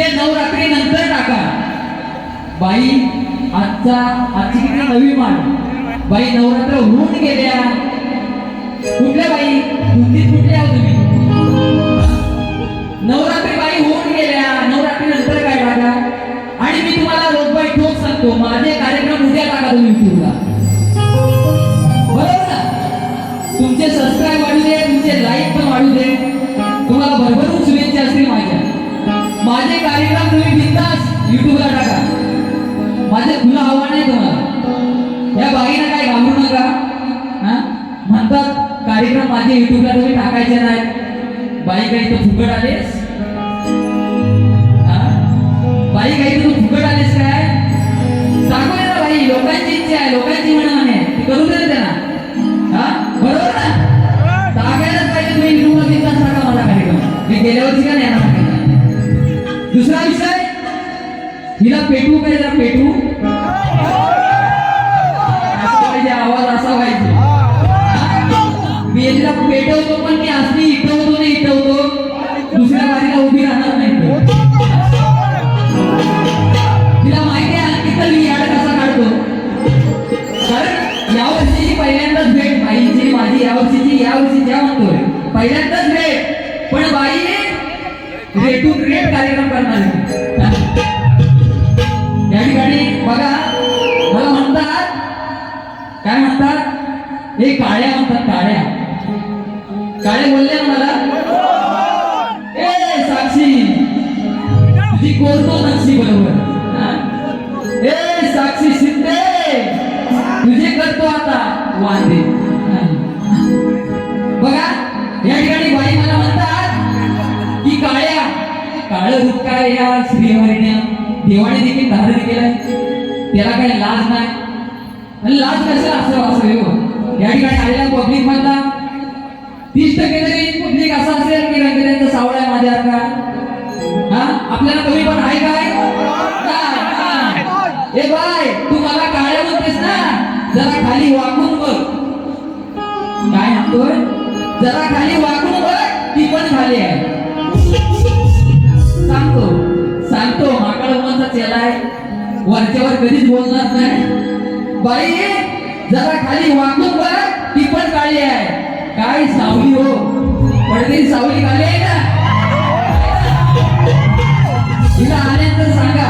ते नवरात्री नंतर टाका. बाई आजचा आजची किती नवी मान बाई नवरात्र होऊन गेल्या. कुठल्या बाई? कुठलीच कुठल्या तुम्ही? नवरात्री बाई होऊन गेल्या. नवरात्री नंतर काय टाका? आणि मी तुम्हाला रोजबाई ठोक सांगतो. माझे कार्यक्रम उद्या टाका तुम्ही युट्यूबला बरोबर ना? तुमचे सबस्क्राईब वाढू दे तुमचे लाईक पण वाढू दे. तुम्हाला भरभर कार्यक्रम तुम्ही बिंदास युट्यूबला टाका. माझे खुलं आव्हान आहे तुम्हाला. या बाईनं काय घाबरू नका. हा? म्हणतात कार्यक्रम माझे युट्यूबला तुम्ही टाकायचे नाही बाई काही तर फुकट आलेस. हा? बाई काही तू फुकट आलीस काय? दाखव ना बाई लोकांची इच्छा आहे लोकांची म्हणून आहे. ती करू दे त्यांना. हा? बरोबर ना? टाकायलाच पाहिजे तुम्ही युट्यूबला बिंदास टाका माझा कार्यक्रम. मी गेल्या वर्षी का नाही हिला पेटू काय जरा पेटू बोलतो कोरतो बरोबर ए साक्षी शिंदे! तुझे करतो आता वांदे. बघा या ठिकाणी बाई मला म्हणतात की काळ्या काळ रूप काय या श्रीहरीने. देवाने देखील धारण केलाय. त्याला काही लाज नाही. आणि लाज कशाला असं असं हो या ठिकाणी आलेल्या पब्लिक मधला तीस टक्के तरी पब्लिक असं असेल की रंगऱ्यांचा सावळा आहे का हा? आपल्याला कमी पण आहे काय? ए बाय तू मला काळ्या म्हणतेस ना? जरा खाली वाकून बघ. काय म्हणतोय? जरा खाली वाकून बघ ती पण खाली आहे. सांगतो. सांगतो माकड उमाचा चेला आहे वरच्यावर कधीच बोलणार नाही. बाई जरा खाली वाकून बघ ती पण काळी आहे. काय सावली हो? पडते सावली काळी आहे ना तिला आल्यानंतर सांगा.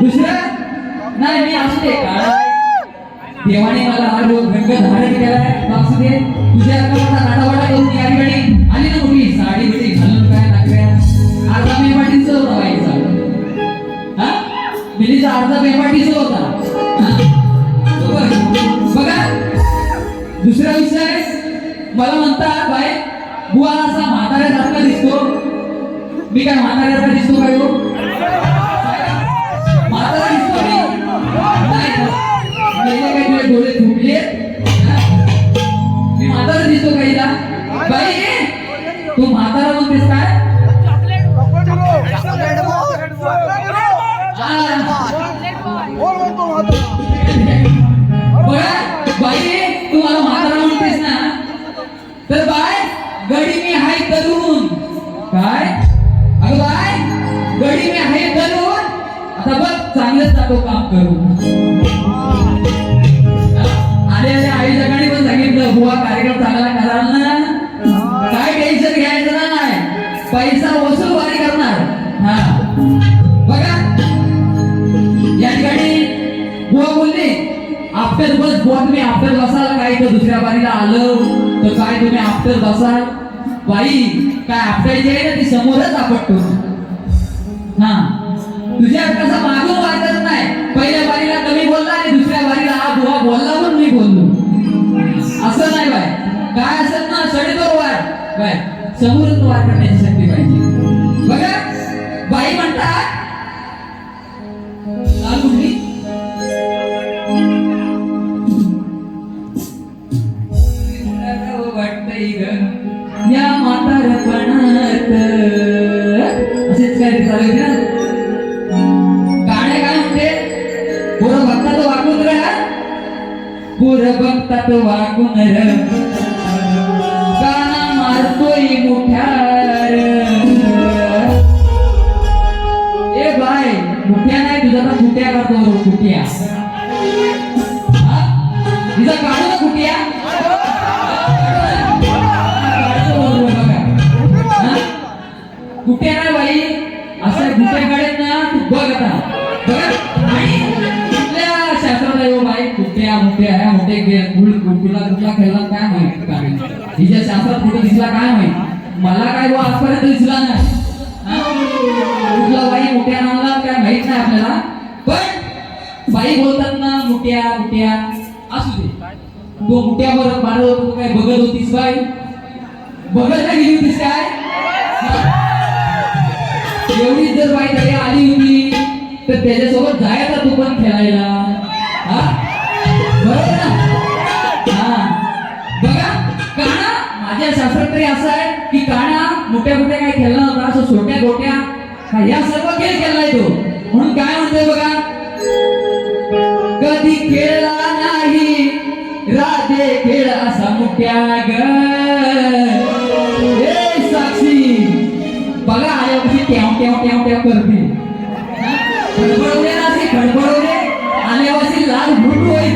दुसरं? नाही मी असू दे. देवाने मला हा रोग रंग धारण केलाय असू दे. तुझ्या मोठा नाटावाटा करून या ठिकाणी आली ना मुली साडी बिडी घालून काय नाकऱ्या अर्धा मेपाटीच होता बाईचा हा? बिलीचा अर्धा मेपाटीच होता. बघा. दुसरा विषय मला म्हणतात बाय बुवा असा म्हाताऱ्यासारखा दिसतो. मी काय म्हाताऱ्यासारखा दिसतो काय माता म्हातारा दिसतो मी नाही. पहिले तुझे डोळे फुटले मी म्हातारा दिसतो काहीला तू म्हातारा करू. अरे अरे आई जगाने पण सांगितलं बुवा कार्यक्रम चांगला कराल ना. काय टेन्शन घ्यायचं नाही. पैसा वसूल वारी करणार. हा. बघा. या ठिकाणी बुवा बोलले आफ्टर बस बुवा तुम्ही आफ्टर बसाल काय तर दुसऱ्या बारीला आलं तर काय तुम्ही आफ्टर बसाल? बाई काय आफ्टर जे आहे ना ती समोरच आपटतो. हा. समोरच वार करण्याची शक्ती पाहिजे कुठे ना बाई? असं कुठ्याकडे ना तू बघ आता. कुठल्या शास्त्रात आहे हो बाई? कुठ्या मोठ्या ह्या मोठे कुठला कुठला खेळला काय माहीत काय हिच्या शास्त्रात कुठे दिसला काय माहीत? मला काय बा आजपर्यंत दिसला नाही. कुठला बाई मोठ्या नावाला काय माहीत नाही आपल्याला. पण बाई बोलतात ना मुठ्या मुठ्या. असू दे. तो मुठ्या बरं बारत काय बघत होतीस बाई? बघत नाही गेली होतीस काय? एवढी जर बाई तरी आली होती तर त्याच्यासोबत जायचा तू पण खेळायला. हा? बरोबर ना? हा. बघा काना माझ्या शास्त्रात तरी असं आहे की काना मोठ्या मोठ्या काय खेळला होता असं छोट्या गोट्या हा, या सर्व खेळ खेळलाय तो. म्हणून काय म्हणतोय बघा? कधी खेळला नाही राधे खेळ असा मोठ्या ग. ट्याव ट्याव ट्याव ट्याव करते. खडबडवले ना असे खडबडवले. आल्यापाशी लाल भूट होईल.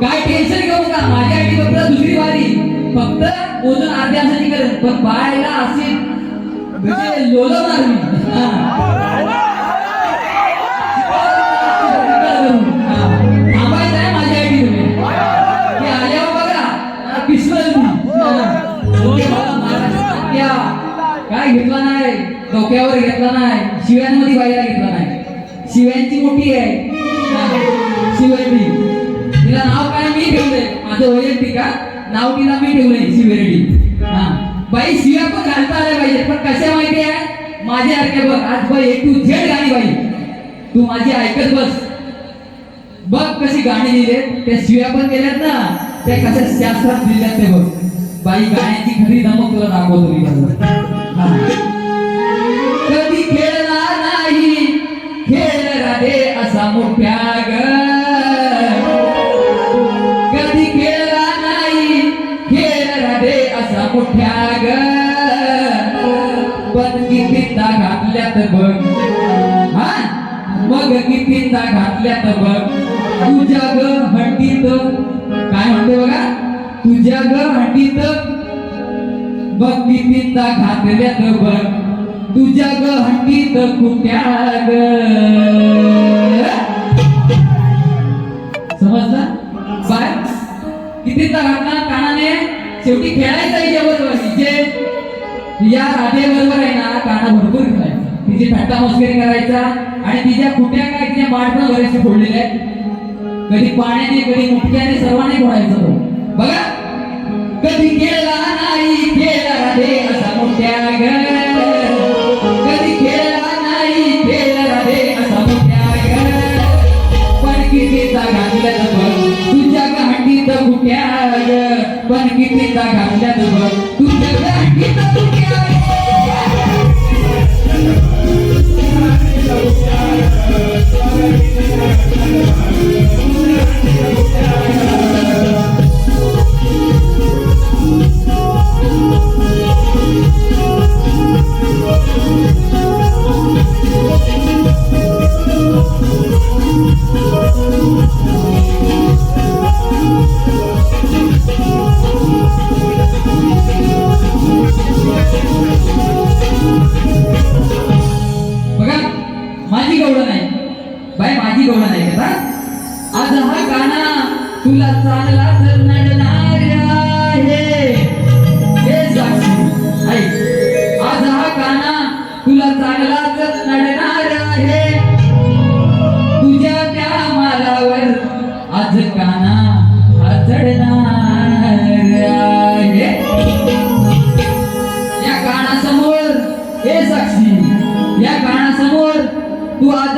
काय टेन्शन घेऊ नका. माझ्या आईडी फक्त दुसरी वारी. फक्त ओझून अर्ध्यासाठी करेल पण बायला असे म्हणजे लोलवणार मी घेतला नाही डोक्यावर घेतला नाही शिव्यांमध्ये बाईला घेतला नाही. शिव्यांची मोठी आहे. शिवेरडी तिला नाव काय मी ठेवलंय? माझं वैयक्तिक का नाव तिला मी ठेवलंय शिवेरडी हा. बाई शिव्या पण घालता आल्या पाहिजे पण कशा माहिती आहे? माझ्या सारख्या बघ आज बाई एक तू झेड गाणी बाई. तू माझी ऐकत बस. बघ कशी गाणी लिहिले त्या शिव्या पण केल्यात ना त्या कशा शास्त्रात लिहिल्यात ते बघ. बाई गाण्याची खरी धमक तुला दाखवतो मी कधी खेळला नाही खेळ रे असा मोठ्या ग. कधी खेळला नाही खेळ रे असा मोठ्या ग. पण कितीदा घातल्यात बघ. हा? मग कितीदा घातल्यात बघ. तुझ्या ग हंडीत काय म्हणते बघा? तुझ्या ग हंडीत बघ कितीदा घातल्यात बघ तुझ्या ग कुठ्या ग समजला? बाय. कितीचा घातला कानाने? शेवटी खेळायचा खेळायचं हिच्याबरोबर तिचे या राधेबरोबर आहे ना काना भरपूर खेळायचा. तिची थट्टा मस्करी करायचा आणि तिच्या कुट्या काय तिच्या माठ पण बरेचसे फोडलेले आहेत. कधी पाण्याने कधी मुठक्याने सर्वांनी फोडायचं बघा.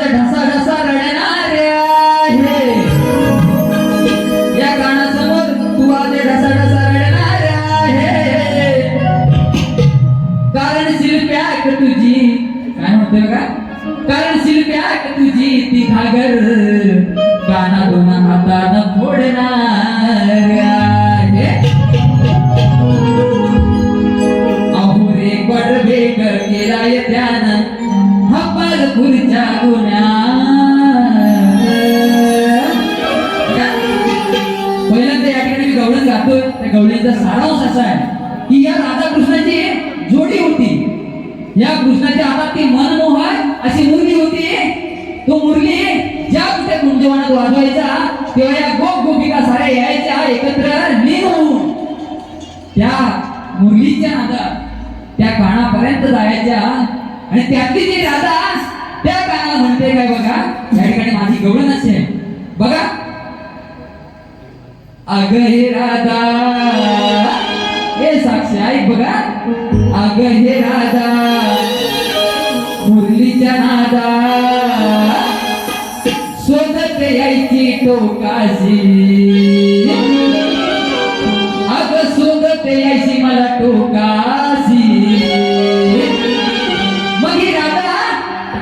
ढसा ढसा रडणार या तू ढसा ढसा कारण शिल्प्याक तुझी काय म्हणतोय का? कारण शिल्प्याक तुझी ती घागर. गाणा दोन हातानं फोडणार. त्या सारांश असा आहे? की या राधाकृष्णाची एक जोडी होती. या कृष्णाच्या हातात ती मनमोहक अशी मुरली होती. तो मुरली ज्या कुठे कुंजवनात वाजवायचा तेव्हा या गोप गोपिका साऱ्या यायच्या एकत्र लीन होऊन. त्या मुरलीच्या नादात त्या कानापर्यंत जायच्या. आणि त्यातली जी राधा त्या कानाला म्हणते काय बघा? या ठिकाणी माझी गवळण असेल. बघा अग हे राधा. हे साक्षी ऐक बघा. अग हे राधा. मुरलीच्या नादा. शोधत यायची टोकाशी. अग शोधत यायची मला टोकाशी. मग ही राधा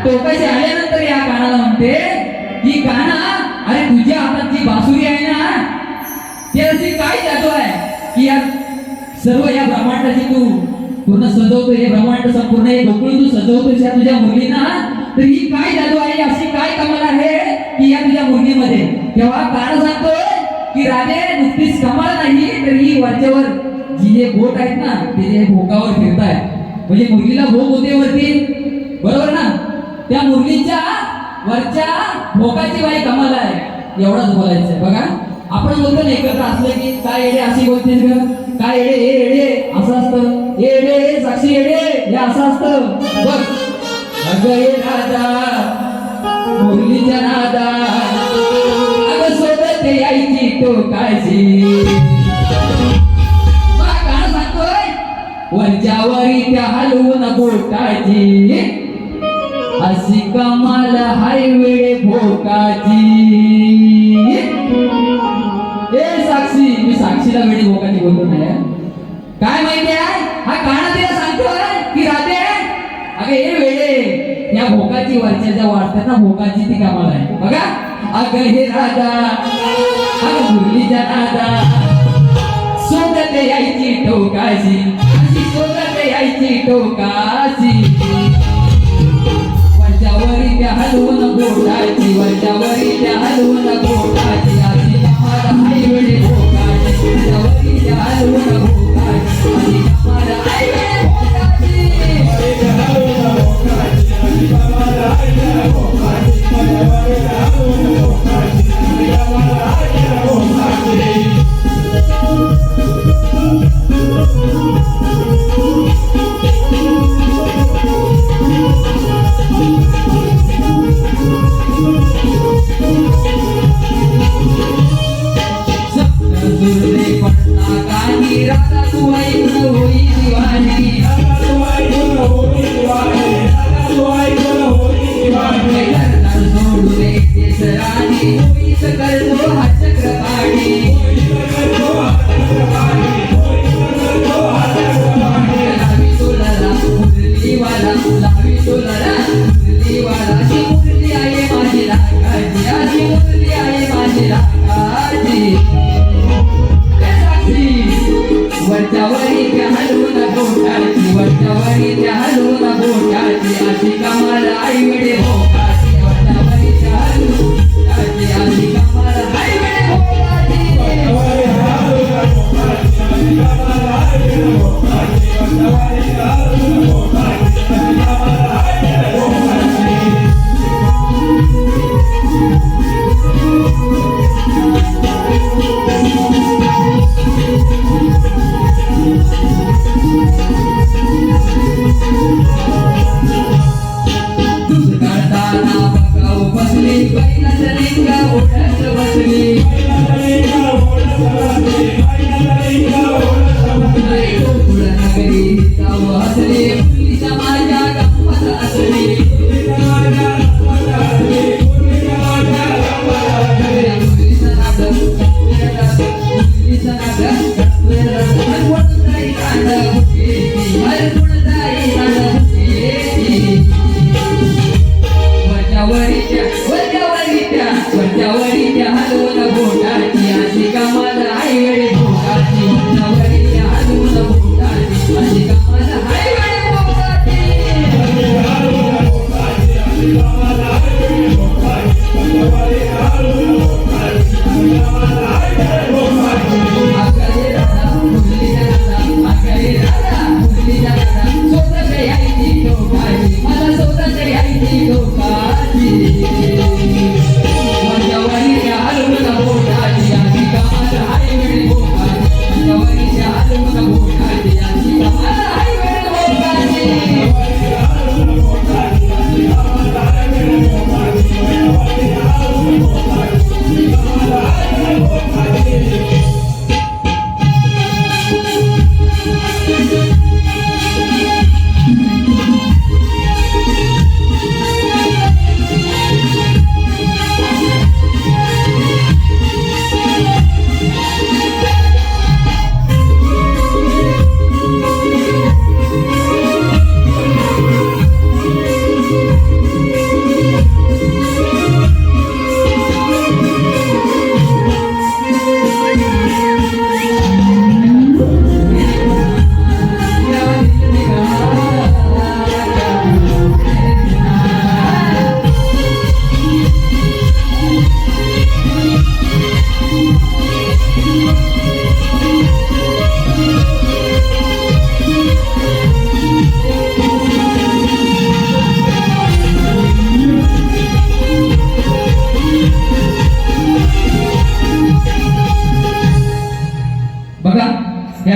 टोकाशी आल्यानंतर या कानाला म्हणते ही काना की या सर्व या ब्रह्मांडाची तू पूर्ण सजवतो हे ब्रह्मांड संपूर्ण हे गोकुळ तू सजवतोस या तुझ्या मुलींना तर ही काय जादू आहे अशी काय कमाल आहे की या तुझ्या मुरलीमध्ये तेव्हा कारण सांगतोय की राजे नुकतीच कमाल नाही तर ही वरच्यावर जी हे बोट आहेत ना ते जे भोकावर फिरताय. म्हणजे मुरलीला भोग होते वरती. बरोबर ना? त्या मुरलीच्या वरच्या भोकाची बाई कमाल आहे. एवढंच बोलायचं बघा. आपण बोलतो ना एकत्र असलं की काय येडे अशी बोलते काय येडे हे येडे असं असतं. हे येडे हे साक्षी येडे हे असं असतं. बघ अगं ये राजा मुरलीच्या नादा. अगं सोबत यायची तो काळजी वरच्यावरी त्या हलवून बोटाची. अशी कमाल हाय वेळे भोकाची. साक्षी मी साक्षीला वेळी लोकांनी बोलतो नाही. काय माहिती आहे? हा काना तिला सांगतोय की राधे अगे हे वेळे. या भोकाची वरच्या ज्या वाढतात ना भोकाची ती कामाला आहे. बघा. अग हे राजा अग मुरलीच्या राजा सोबत यायची टोकाशी. अशी सोबत यायची टोकाशी. वरच्यावरी त्या हलवून बोटाची वरच्यावरी त्या हलवून बोटाची अशी कामाला आईवडे भोगाची वरच्यावरी त्या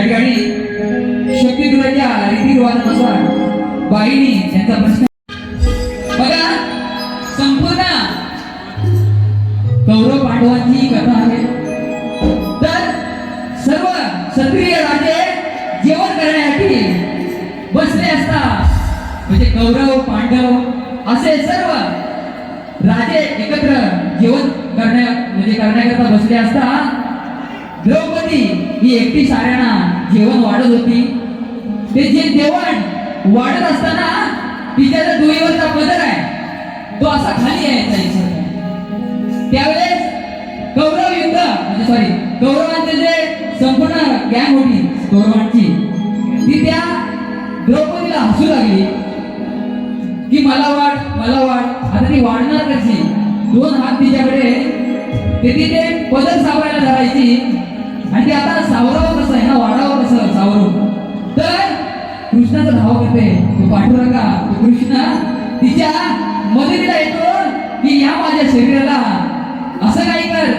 ठिकाणी शक्ती तुला त्या रीतिरिवाजानुसार बाईनी त्यांचा प्रश्न ही एकटी साऱ्यांना जेवण वाढत होती. ते जे जेवण वाढत असताना तिच्या दुईवरचा डोईवरचा पदर आहे. तो असा खाली यायचा त्यावेळेस कौरव युद्ध म्हणजे सॉरी कौरवांचे जे संपूर्ण गॅंग होती कौरवांची ती त्या द्रौपदीला हसू लागली. की मला वाढ मला वाढ आता ती वाढणार कशी? दोन हात तिच्याकडे. ते तिथे पदर सावरायला धरायची. आणि ते आता सावराव कसं आहे ना वाढावं कसं सावरव तर कृष्णाचा धाव करते. तो पाठुरंगा तो कृष्ण तिच्या मदतीला येतो. की या माझ्या शरीराला. असं काही कर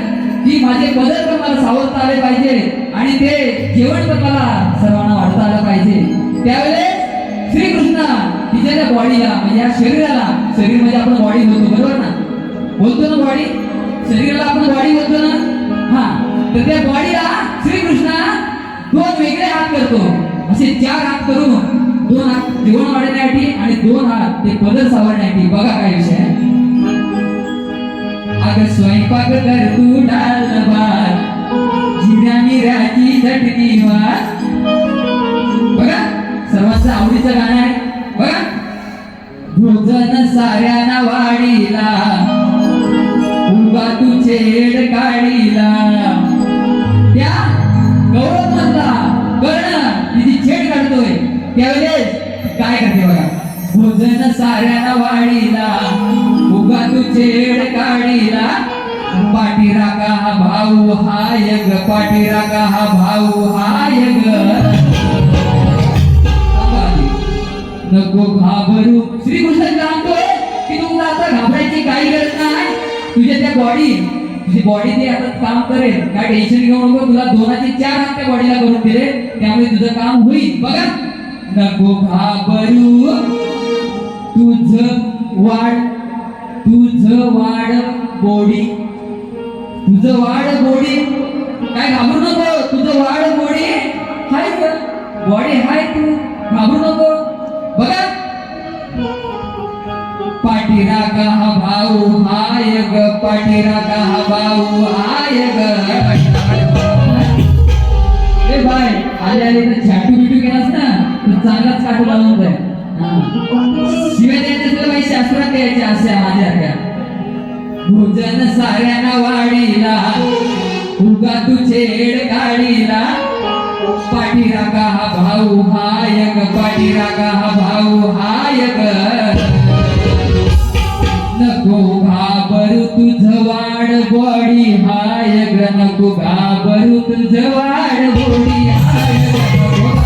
की माझे बदल पण मला सावरता आले पाहिजे आणि ते जेवण पण मला सर्वांना वाढता आलं पाहिजे. त्यावेळेस श्रीकृष्ण तिच्या त्या बॉडीला म्हणजे या शरीराला शरीर म्हणजे आपण बॉडी बोलतो बरोबर ना? बोलतो ना बॉडी? शरीराला आपण बॉडी बोलतो ना? हा. तर त्या बॉडीला श्रीकृष्ण दोन वेगळे हात करतो. असे चार हात करून दोन हात जेवण वाढण्यासाठी आणि दोन हात ते पदर सावरण्यासाठी. बघा काय विषय अग स्वयंपाक कर तू डाल भात. जिऱ्या मिऱ्याची चटणी भात. बघा सर्वांचं आवडीचं गाणं आहे. बघा. भोजन साऱ्यांना वाढीला. उभा तू चेड काढीला. गौरव म्हणता कर्ण तिची छेड काढतोय. त्यावेळेस काय करते बघा? भोजन साऱ्याला वाढीला उगा तू छेड काढीला. पाठीराका हा भाऊ हाय ग पाठीराका हा भाऊ हाय ग नको घाबरू. श्रीकृष्ण सांगतोय की तू आता घाबरायची काही गरज नाही. तुझ्या त्या बॉडी तुझी बॉडी ते आता काम करेल. काय टेन्शन घेऊ नको तुला दोनाचे चार हात त्या बॉडीला करून दिले त्यामुळे तुझं काम होईल. बघा. नको घाबरू. तुझ वाढ तुझ वाढ बॉडी तुझं वाढ बॉडी काय घाबरू नको? तुझं वाढ बॉडी हाय बॉडी हाय तू. घाबरू नको. बघा. पाठीरागा हा भाऊ हाय ग पाठीरागा हा भाऊ हाय ग. ए बाय आले आले तर छाटू बिटू केलास ना तर चांगलाच काटू लावून जाय शिवाय द्यायचे तुला काही शास्त्रात द्यायचे असे माझ्या त्या. भोजन साऱ्यांना वाढीला उगा तू छेड काढीला पाठीरागा हा भाऊ हाय ग पाठीरागा हा हाय ग नको घाबरू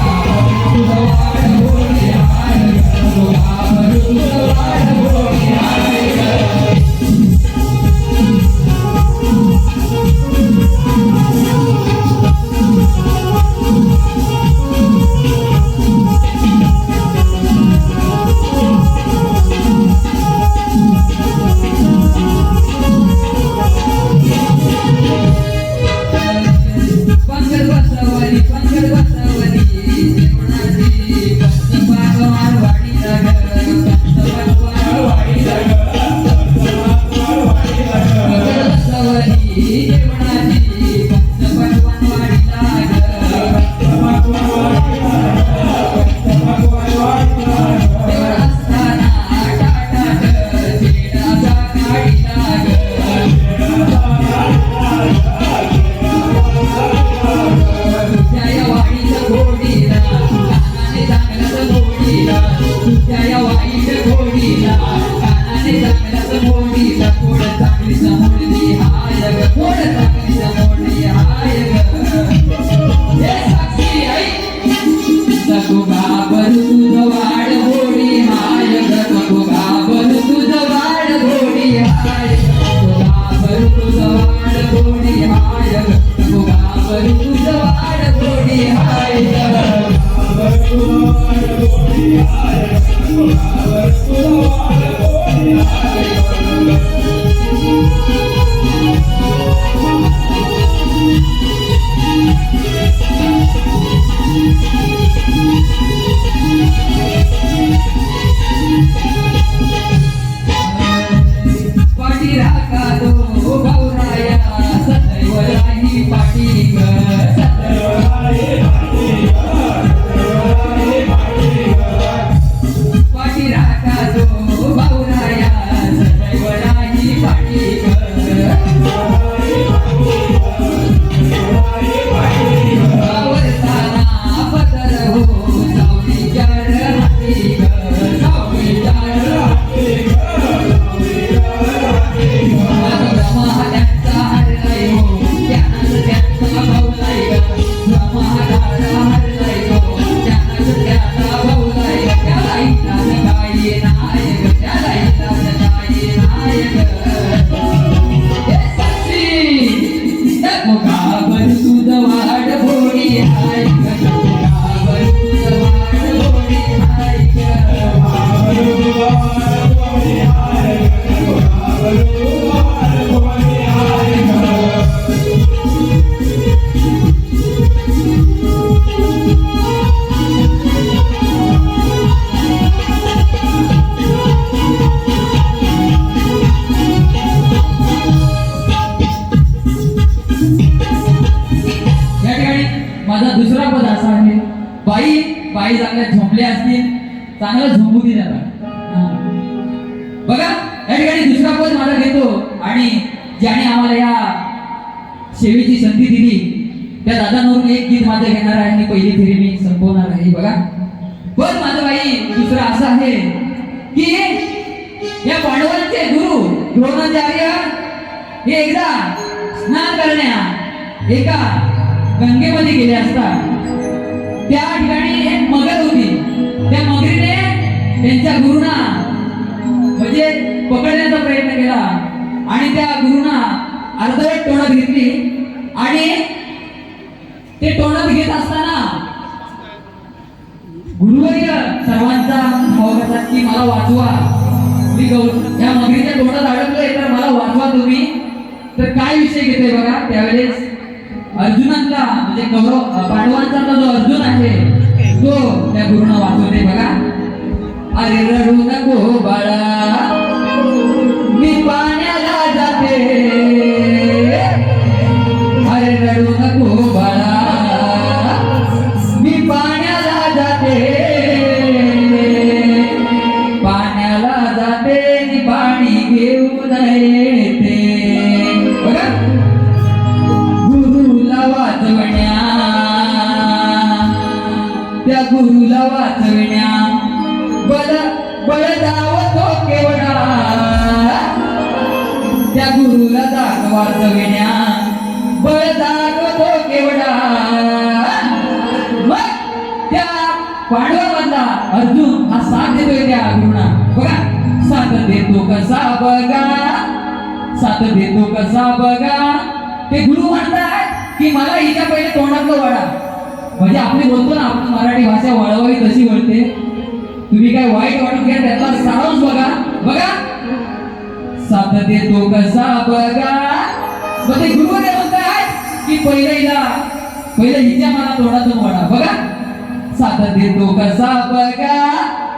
ठिकाणी माझा घेतो आणि ज्याने आम्हाला या सेवेची संधी दिली त्या दादांवरून एक गीत माझं घेणार आहे आणि पहिली फेरी मी संपवणार आहे. बघा. पण माझं बाई दुसरं असं आहे की या पांडवांचे गुरु द्रोणाचार्य हे एकदा स्नान करण्या एका गंगेमध्ये गेले असता त्या ठिकाणी एक मगर होती. त्या मगरीने त्यांच्या गुरुना म्हणजे पकडण्याचा प्रयत्न केला. आणि त्या गुरुना अर्धवट तोंडात घेतली आणि ते तोंडात घेत असताना गुरुवर्य सर्वांचा भाव कसा की मला वाचवा. मी गौ या मगरीच्या तोंडात अडकलोय तर मला वाचवा तुम्ही. तर काय विषय घेतोय बघा त्यावेळेस अर्जुनांचा म्हणजे कौरव पांडवांचा जो अर्जुन आहे तो त्या गुरुना वाचवते बघा. अरे रडू नको बाळा. मी वाचविण्या बळ दाखवतो केवढा. मग त्या पांडवांमधला अर्जुन हा साथ देतोय त्या गुरुना बघा साथ देतो कसा बघा? साथ देतो कसा बघा? ते गुरु म्हणतात की मला हिच्या पहिले तोंडातलं वळा. म्हणजे आपली बोलतो ना आपण मराठी भाषा वळवावी तशी वळते तुम्ही काय वाईट वाटून घ्या त्यातला सारांश बघा. बघा. साथ देतो कसा बघा? मग ते गुरुदेव म्हणतात की पहिल्याला हिला हिच्या मला तोंडातून म्हणा बघा. साथ देतो कसा बघा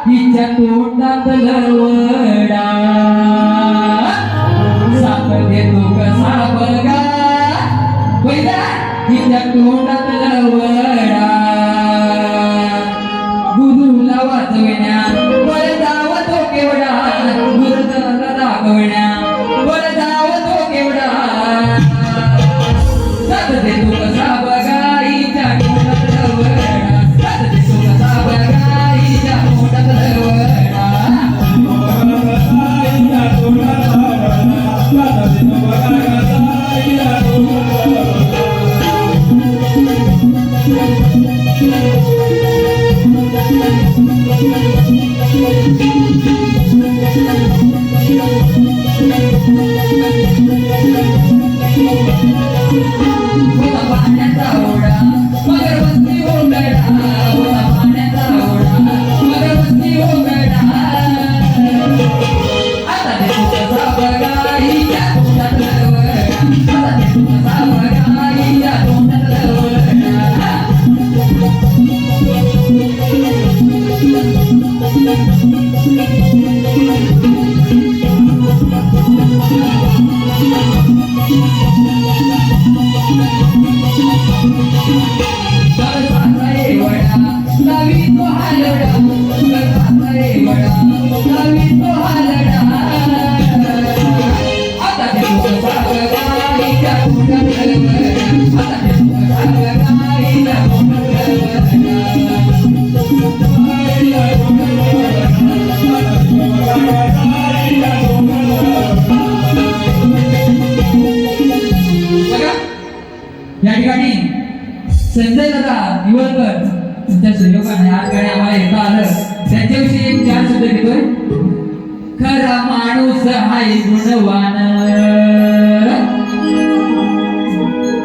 हिच्या तोंडात लवडा साथ देतो कसा बघा पहिला हिच्या तोंडात लवडा होता